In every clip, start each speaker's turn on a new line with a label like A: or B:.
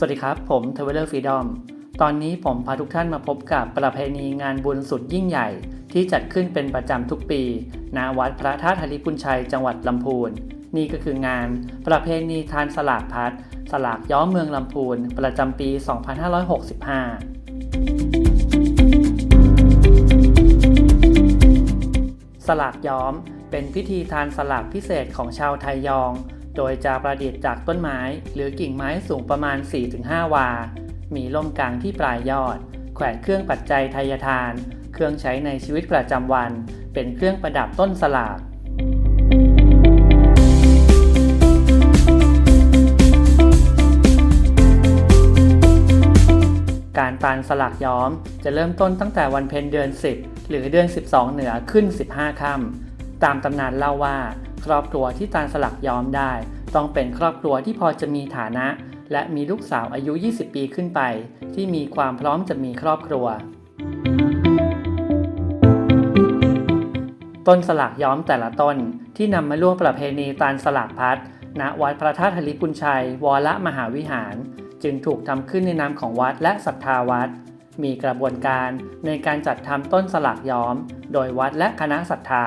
A: สวัสดีครับ ผมเทเวลเลอร์ฟรีดอม ตอนนี้ผมพาทุกท่านมาพบกับประเพณีงานบุญสุดยิ่งใหญ่ ที่จัดขึ้นเป็นประจำทุกปี ณ วัดพระธาตุธริพุนชัย จังหวัดลำพูน นี่ก็คืองานประเพณีทานสลากพัด สลากย้อมเมืองลำพูน ประจำปี 2565 สลากย้อมเป็นพิธีทานสลากพิเศษของชาวไทยยอง โดยจะประดิษฐ์จากต้นไม้ หรือกิ่งไม้สูงประมาณ 4-5 วา มีล่มกลางที่ปลายยอด แขวนเครื่องปัจจัยไทยทาน เครื่องใช้ในชีวิตประจำวัน เป็นเครื่องประดับต้นสลากการตานสลากย้อมจะเริ่มต้นตั้งแต่วันเพ็ญเดือน 10 หรือเดือน 12 เหนือขึ้น 15 ค่ำตามตำนานเล่าว่า ครอบครัวที่ตานสลักย้อมได้ ต้องเป็นครอบครัวที่พอจะมีฐานะ และมีลูกสาวอายุ 20 ปีขึ้นไป ที่มีความพร้อมจะมีครอบครัว ต้นสลากย้อมแต่ละต้นที่นำมาร่วมประเพณีตานสลากพัดณวัดพระธาตุธริพุนชัย วรมหาวิหาร จึงถูกทำขึ้นในนามของวัดและศรัทธาวัด มีกระบวนการในการจัดทำต้นสลากย้อม โดยวัดและคณะศรัทธา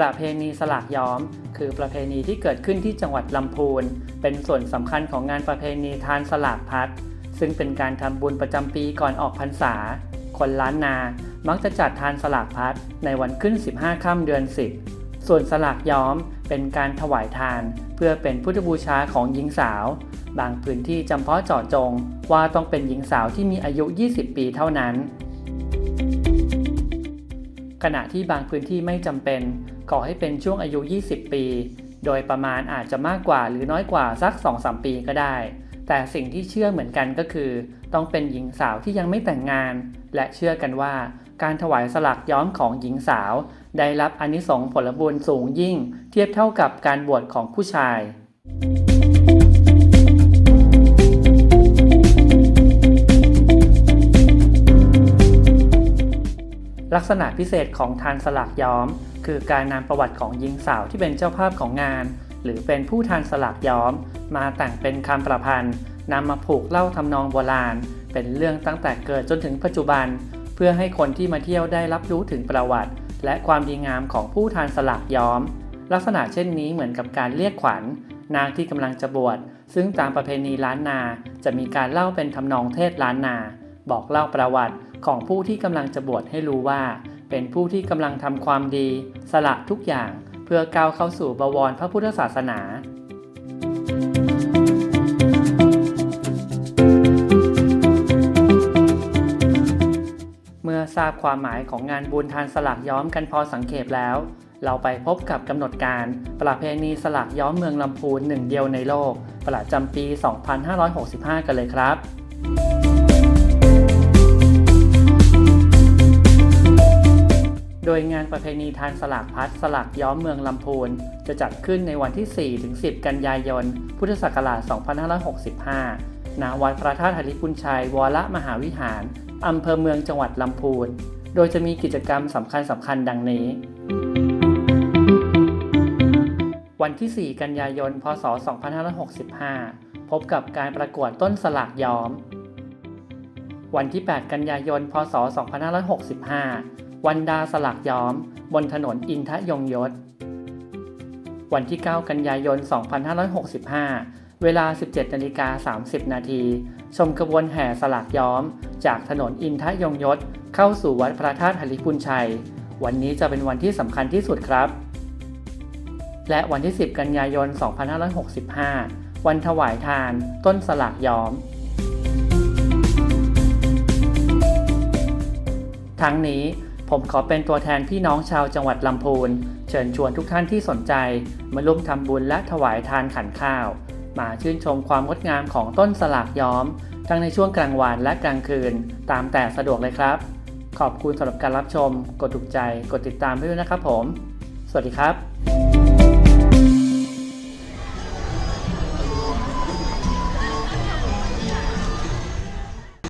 A: ประเพณีสลากย้อม คือประเพณีที่เกิดขึ้นที่จังหวัดลำพูน เป็นส่วนสำคัญของงานประเพณีทานสลากพัด ซึ่งเป็นการทำบุญประจำปีก่อนออกพรรษา คนล้านนา มักจะจัดทานสลากพัดในวันขึ้น 15 ค่ำเดือน 10 ส่วนสลากย้อมเป็นการถวายทาน เพื่อเป็นพุทธบูชาของหญิงสาว บางพื้นที่จำเพาะเจาะจงว่าต้องเป็นหญิงสาวที่มีอายุ 20 ปีเท่านั้น ขณะที่บางพื้นที่ไม่จำเป็น ขอให้เป็นช่วงอายุ 20 ปี โดยประมาณอาจจะมากกว่าหรือน้อยกว่าสัก 2-3 ปีก็ได้ แต่สิ่งที่เชื่อเหมือนกันก็คือ ต้องเป็นหญิงสาวที่ยังไม่แต่งงาน และเชื่อกันว่า การถวายสลักย้อมของหญิงสาว ได้รับอนิสงส์ผลบุญสูงยิ่ง เทียบเท่ากับการบวชของผู้ชาย ลักษณะพิเศษของทานสลักย้อม คือการนำประวัติของหญิงสาวที่เป็นเจ้าภาพของงาน หรือเป็นผู้ทานสลักย้อม มาแต่งเป็นคำประพันธ์นำมาผูกเล่าทำนองโบราณ เป็นเรื่องตั้งแต่เกิดจนถึงปัจจุบัน เพื่อให้คนที่มาเที่ยวได้รับรู้ถึงประวัติ และความดีงามของผู้ทานสลักย้อม ลักษณะเช่นนี้เหมือนกับการเรียกขวัญ นางที่กำลังจะบวชซึ่งตามประเพณีล้านนา จะมีการเล่าเป็นทำนองเทศล้านนา บอกเล่าประวัติ ของผู้ที่กำลังจะบวชให้รู้ว่า เป็นผู้ที่กำลังทำความดี สละทุกอย่างเพื่อก้าวเข้าสู่บวรพระพุทธศาสนา เมื่อทราบความหมายของงานบุญทานสลักย้อมกันพอสังเขปแล้ว เราไปพบกับกำหนดการประเพณีสลักย้อมเมืองลำพูนหนึ่งเดียวในโลก ประจำปี 2565 กันเลยครับ โดยงานประเพณีทานสลากพัดสลักย้อมเมืองลำพูน จะจัดขึ้นในวันที่ 4-10 กันยายน พุทธศักราช 2565 ณ วัดพระธาตุธริพุนชัย วรมหาวิหาร อำเภอเมืองจังหวัดลำพูน โดยจะมีกิจกรรมสำคัญสำคัญดังนี้ วันที่ 4 กันยายน พศ 2565 พบกับการประกวดต้นสลากย้อม วันที่ 8 กันยายน พศ 2565 วันดาสลักย้อม บนถนนอินทยงยศ วันที่ 9 กันยายน 2565 เวลา 17นาฬิกา30 นาที ชมกระบวนแห่สลักย้อม จากถนนอินทยงยศ เข้าสู่วัดพระธาตุหริพุนชัย วันนี้จะเป็นวันที่สำคัญที่สุดครับ และวันที่ 10 กันยายน 2565 วันถวายทาน ต้นสลากย้อมทั้งนี้ ผมขอเป็นตัวแทนพี่น้องชาวจังหวัดลำพูน เชิญชวนทุกท่านที่สนใจ มาร่วมทำบุญและถวายทานขันข้าว มาชื่นชมความงดงามของต้นสลากย้อม ทั้งในช่วงกลางวันและกลางคืน ตามแต่สะดวกเลยครับ ขอบคุณสำหรับการรับชม กดถูกใจ กดติดตามด้วยนะครับผม สวัสดีครับ